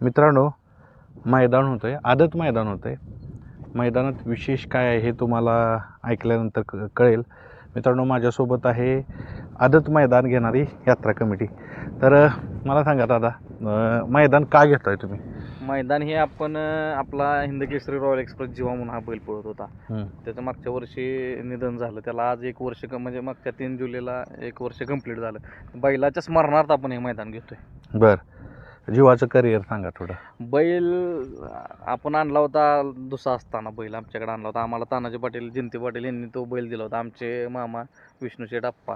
मित्रांनो मैदान होतं आहे आदत मैदान होतं आहे मैदानात विशेष काय आहे हे तुम्हाला ऐकल्यानंतर क कळेल. मित्रांनो माझ्यासोबत आहे आदत मैदान घेणारी यात्रा कमिटी. तर मला सांगा दादा मैदान का घेताय तुम्ही? मैदान हे आपण आपला हिंद केसरी रॉयल एक्सप्रेस जीवा म्हणून हा बैल पळत होता. त्याचं मागच्या वर्षी निधन झालं. त्याला आज एक वर्ष क- म्हणजे मागच्या तीन जुलैला एक वर्ष कंप्लीट झालं. बैलाच्या स्मरणार्थ आपण हे मैदान घेतोय. बरं. जीवाचं करिअर सांगा थोडं. बैल आपण आणला होता दुसरा असताना बैल आमच्याकडे आणला होता. आम्हाला तानाजी पाटील जिंती पाटील यांनी तो बैल दिला होता. आमचे मामा विष्णू शेठ आप्पा.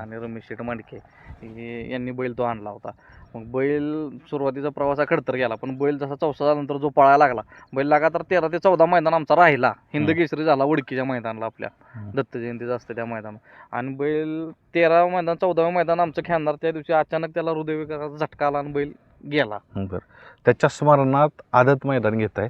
आणि रमेश शेठ मांडके यांनी बैल तो आणला होता. मग बैल सुरुवातीचा प्रवास हा खडतर गेला पण बैल जसा चौसा झाल्यानंतर जो पळायला लागला बैल लगातार तेरा ते चौदा मैदान आमचा राहिला. हिंद. केसरी झाला उडकीच्या मैदानाला आपल्या. दत्त जयंतीचं असतं त्या मैदानात. आणि बैल तेरा मैदान चौदाव्या मैदान आमचं खेळणार त्या दिवशी अचानक त्याला हृदयविकाराचा झटका आला आणि बैल गेला. बरं. त्याच्या स्मरणात आदत मैदान घेत आहे.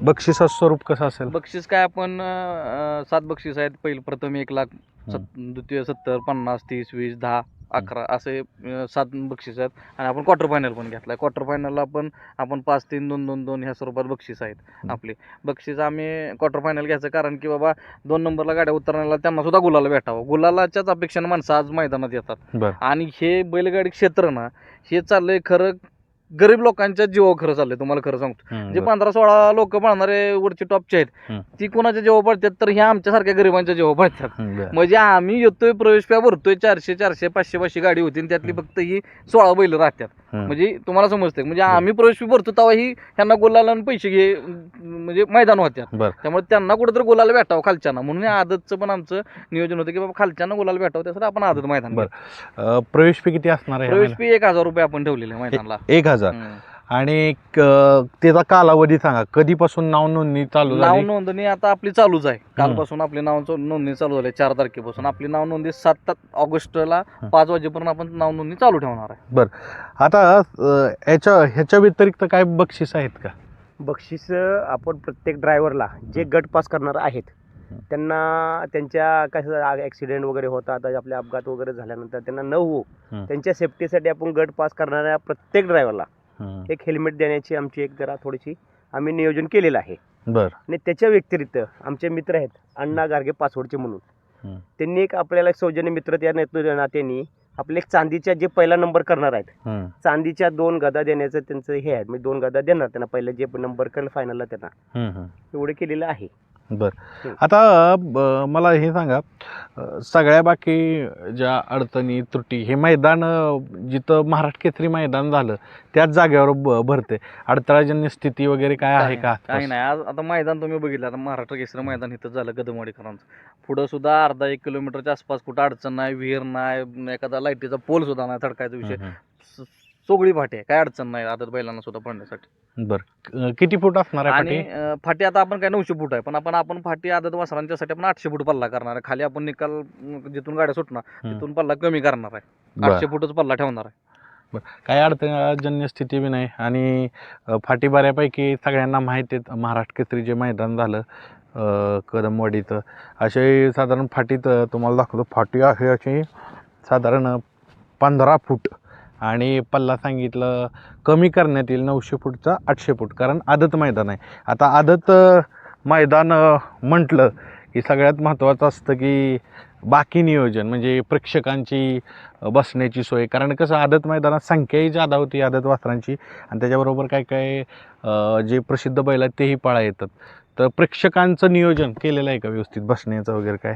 बक्षिसाचं स्वरूप कसं असेल? बक्षीस काय आपण अं, सात बक्षीस आहेत. पहिलं प्रथम एक लाख सत द्वितीय सत्तर पन्नास तीस वीस दहा अकरा असे अं, सात बक्षीस आहेत. आणि आपण क्वार्टर फायनल पण घेतलाय. क्वार्टर फायनलला पण आपण पाच तीन दोन दोन दोन ह्या स्वरूपात बक्षीस आहेत. आपले. बक्षीस आम्ही क्वार्टर फायनल घ्यायचं कारण की बाबा दोन नंबरला गाड्या उतरण्याला त्यांना सुद्धा गुलाला भेटावं. गुलालाच्याच अपेक्षेनं माणसं आज मैदानात येतात. बरं. आणि हे बैलगाडी क्षेत्र ना हे चाललंय खरं गरीब लोकांच्या जीवावर खरं चाललंय तुम्हाला खरं सांगतो जे. पंधरा सोळा लोक पळणारे वरचे टॉपचे आहेत. ती कोणाच्या जेव्हा पडतात तर ह्या आमच्यासारख्या गरिबांच्या जेव्हा पडतात. म्हणजे आम्ही येतोय प्रवेश प्या भरतोय चारशे चारशे पाचशे पाचशे गाडी होती आणि त्यातली. फक्त ही सोळा बैल राहतात. म्हणजे तुम्हाला समजतंय. म्हणजे आम्ही प्रवेश फी भरतो तेव्हा ही ह्यांना गोलाला पैसे घे म्हणजे मैदान होत्यात. बरं. त्यामुळे त्यांना कुठेतरी गोलाला भेटावं खालच्यानं. म्हणून आदतचं पण आमचं नियोजन होतं की बाबा खालच्यानं गोलाला भेटावं त्यासाठी आपण आदत मैदान प्रवेश फी किती असणार आहे प्रवेश? फी एक हजार रुपये आपण ठेवलेले मैदानाला. एक हजार. आणि क- त्याचा कालावधी सांगा. कधीपासून नाव नोंदणी चालू नाव झाली नोंदणी आता आपली चालूच आहे. कालपासून आपली नाव चो- नोंदणी चालू झाली चार तारखेपासून. आपली नाव नोंदणी सात ऑगस्टला हं. पाच वाजेपर्यंत आपण नाव नोंदणी चालू ठेवणार आहे. आता अ, ह्याच्या ह्याच्या व्यतिरिक्त काय बक्षीस आहेत का? बक्षीस आपण प्रत्येक ड्रायव्हरला जे गट पास करणार आहेत. त्यांना त्यांच्या कसं ॲक्सिडेंट वगैरे होतात आपले अपघात वगैरे झाल्यानंतर त्यांना न हो हं. त्यांच्या सेफ्टीसाठी आपण गट पास करणाऱ्या प्रत्येक ड्रायव्हरला. एक हेल्मेट देण्याची आमची एक जरा थोडीशी आम्ही नियोजन केलेलं आहे. बर. आणि त्याच्या व्यतिरिक्त आमचे मित्र आहेत अण्णा गार्गे पासवडचे म्हणून. त्यांनी एक आपल्याला सौजन्य मित्र त्या नेतृत्व नात्याने आपले एक चांदीच्या जे पहिला नंबर करणार आहेत. चांदीच्या दोन गदा देण्याचं त्यांचं हे आहे म्हणजे दोन गदा देणार त्यांना पहिलं जे नंबर करेल फायनलला त्यांना. एवढे केलेलं आहे. बर. हं. आता ब- मला हे सांगा अ, सगळ्या बाकी ज्या अडचणी त्रुटी हे मैदान अ, जिथं महाराष्ट्र केसरी मैदान झालं त्याच जागेवर ब- भरते. अडथळाजन्य स्थिती वगैरे काय आहे का? काही नाही. आज आता मैदान तुम्ही बघितलं आता महाराष्ट्र केसरी मैदान इथं झालं गदमवाडीकरांचं पुढं सुद्धा अर्धा एक किलोमीटरच्या आसपास कुठं अडचण नाही विहीर नाही एखादा लाईटीचा पोल सुद्धा नाही थडकायचा विषय. हम्म, स- सोगळी फाटी आहे. काय अडचण नाही आदत बैलांना सुद्धा पडण्यासाठी. बर. किती फूट असणार आहे आणि अं, फाटी आता आपण काय नऊशे फूट आहे पण आपण आपण फाटी आदत वासरांच्यासाठी आपण आठशे फूट पल्ला करणार आहे. खाली आपण निकाल अं, जिथून गाड्या सुटणार हम्म. तिथून पल्ला कमी करणार आहे. बर. आठशे फूटच पल्ला ठेवणार आहे. काही अडचणजन्य स्थिती बी नाही. आणि अ, फाटी बऱ्यापैकी सगळ्यांना माहिती आहेत. महाराष्ट्र केसरी जे मैदान झालं अ, कदमवाडीचं असे साधारण फाटीत अ, तुम्हाला दाखवतो फाटी आहे अशी साधारण पंधरा फूट. आणि पल्ला सांगितलं कमी करण्यात येईल नऊशे फूटचा आठशे फूट कारण आदत मैदान आहे. आता आदत मैदान म्हटलं की सगळ्यात महत्त्वाचं असतं की बाकी नियोजन म्हणजे प्रेक्षकांची बसण्याची सोय. कारण कसं आदत मैदानात संख्याही जादा होती आदत वासरांची आणि त्याच्याबरोबर काय काय जे प्रसिद्ध बैल आहेत तेही पाळा येतात. तर प्रेक्षकांचं नियोजन केलेलं आहे का व्यवस्थित? बसण्याचं वगैरे काय?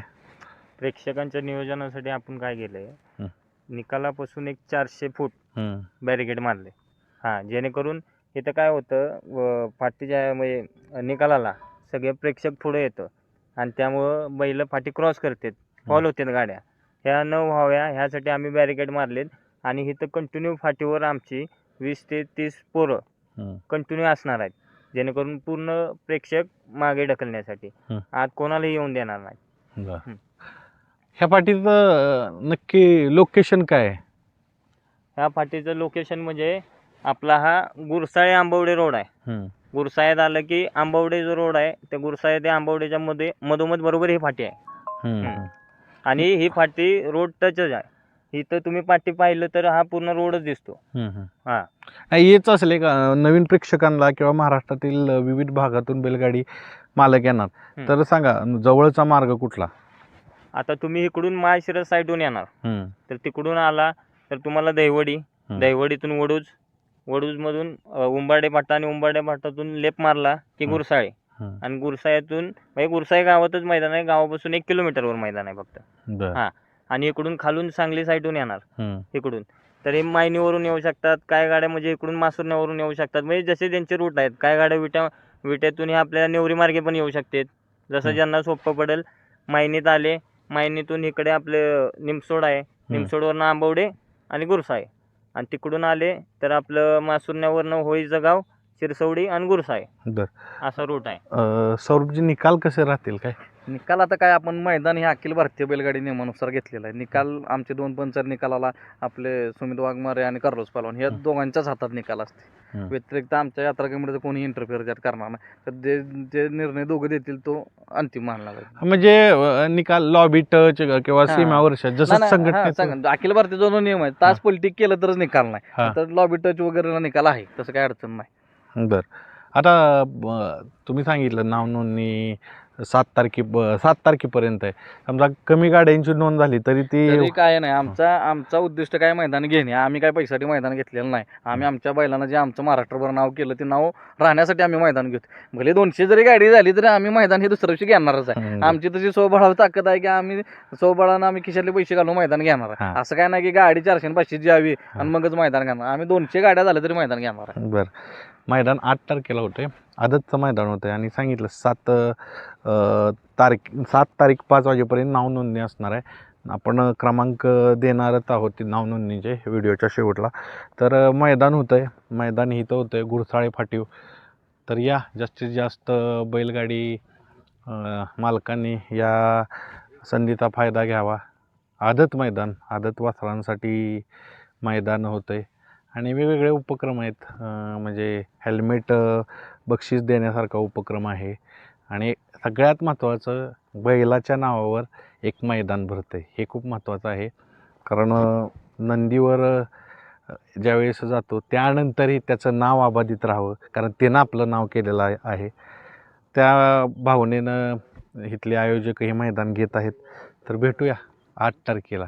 प्रेक्षकांच्या नियोजनासाठी आपण काय केलंय? हं. निकालापासून एक चारशे फूट हम्म, बॅरिकेड मारले. हां जेणेकरून इथं काय होतं व फाटीच्या म्हणजे निकालाला सगळे प्रेक्षक पुढे येतं. आणि त्यामुळं बैल फाटी क्रॉस करतात फॉल होतात गाड्या. ह्या न व्हाव्या ह्यासाठी आम्ही बॅरिकेड मारलेत. आणि इथं कंटिन्यू फाटीवर आमची वीस ते तीस पोरं हम्म. कंटिन्यू असणार आहेत. जेणेकरून पूर्ण प्रेक्षक मागे ढकलण्यासाठी. हं. आत कोणालाही येऊन देणार नाही. बरं. हं. ह्या पाठीचं नक्की लोकेशन काय आहे? ह्या फाटीचं लोकेशन म्हणजे आपला हा गुरसाळे आंबवडे रोड आहे. हम्म, गुरसाळ्यात आलं की आंबवडे जो रोड आहे त्या गुरसाळे ते आंबवडेच्या मध्ये मधोमध बरोबर ही फाटी आहे. हम्म. आणि ही फाटी रोड टचच आहे. इथं तुम्ही पाठी पाहिलं तर हा पूर्ण रोडच दिसतो. हम्म, हम्म. हा. नाही येच असेल का नवीन प्रेक्षकांना किंवा महाराष्ट्रातील विविध भागातून बैलगाडी मालक येणार. हम्म. तर सांगा जवळचा मार्ग कुठला? आता तुम्ही इकडून माळशिरस साईडहून येणार. हम्म, तर तिकडून आला तर तुम्हाला दहिवडी. दहिवडीतून वडूज. वडूजमधून अ, उंबाडे फाटा आणि उंबाडे फाटातून लेप मारला की. गुरसाळे. हम्म. आणि गुरसाळ्यातून म्हणजे गुरसाळे गावातच मैदान आहे. गावापासून एक किलोमीटरवर मैदान आहे फक्त. बर. हा. आणि इकडून खालून सांगली साईडहून येणार. हम्म, इकडून. तर हे मायनीवरून येऊ शकतात काय गाड्या म्हणजे इकडून मासुरण्यावरून येऊ शकतात. म्हणजे जसे त्यांचे रूट आहेत काय गाड्या विटा विट्यातून हे आपल्याला नेवरी मार्गे पण येऊ शकतात. जसं हं. ज्यांना सोपं पडेल मायनीत आले मायनीतून इकडे आपले निमसोड आहे. निमसोडवरनं आंबवडे आणि गुरसाळे आणि तिकडून आले तर आपलं मासुरण्यावरनं होळीचं गाव शिरसवडी आणि गुरसाळे बर. असा रूट आहे. अं, सौरभजी निकाल कसे राहतील काय? निकाल आता काय आपण मैदान हे अखिल भारतीय बैलगाडी नियमानुसार घेतलेलं आहे. निकाल आमचे दोन पंचर निकालाला आपले सुमित वाघमारे आणि कार्लोस पलवान या. दोघांच्याच हातात निकाल असते. व्यतिरिक्त आमच्या यात्रा कमिटीचं कोणी इंटरफिअर त्यात करणार नाही. तर जे जे निर्णय दोघं देतील तो अंतिम मानला जाईल. म्हणजे अं, निकाल लॉबी टच किंवा हा. सीमा वर्ष नाही, जसं नाही, हा, संघटनेचं सांगा. अखिल भारतीय जो नियम आहे तास पलटी केलं तरच निकाल हा. नाही तर लॉबी टच वगैरेला निकाल आहे तसं काही अडचण नाही. बर. आता ब- तुम्ही सांगितलं नाव नोंदणी सात तारखे सात तारखेपर्यंत आहे. समजा कमी गाड्यांची नोंद झाली तरी ती तरी काय नाही. आमचा आमचा उद्दिष्ट काय मैदान घेणे? आम्ही काय पैशासाठी मैदान घेतलेलं नाही. आम्ही आमच्या बैलांना जे आमचं महाराष्ट्रभर नाव केलं ते नाव राहण्यासाठी आम्ही मैदान घेतो. भले दोनशे जरी गाडी झाली तरी आम्ही मैदान हे दुसऱ्या दिवशी घेणारच आहे. हम्म, आमची तशी स्वबळावर ताकद आहे की आम्ही स्वबळानं आम्ही खिशातले पैसे घालून मैदान घेणार आहे. असं काय नाही की गाडी चारशे आणि पाचशेची. आणि मगच मैदान घेणार. आम्ही दोनशे गाड्या झाल्या तरी मैदान घेणार आहे. बर. मैदान आठ तारखेला होते आदतचं मैदान होतं आणि सांगितलं सात तारीख सात तारीख पाच वाजेपर्यंत नाव नोंदणी असणार आहे. आपण क्रमांक देणारच आहोत ते नाव नोंदणीचे व्हिडिओच्या शेवटला. तर मैदान होतं आहे मैदान इथं होतं आहे गुरसाळे फाटीव. तर या जास्तीत जास्त बैलगाडी मालकांनी या संधीचा फायदा घ्यावा. आदत मैदान आदत वासरांसाठी मैदान होतं आहे आणि वेगवेगळे उपक्रम आहेत. म्हणजे हेल्मेट बक्षीस देण्यासारखा उपक्रम आहे. आणि सगळ्यात महत्त्वाचं बैलाच्या नावावर एक मैदान भरतं आहे हे खूप महत्त्वाचं आहे. कारण नंदीवर ज्यावेळेस जातो त्यानंतरही त्याचं नाव अबाधित राहावं. कारण त्यानं आपलं नाव केलेलं आहे त्या भावनेनं इथले आयोजक हे मैदान घेत आहेत. तर भेटूया आठ तारखेला.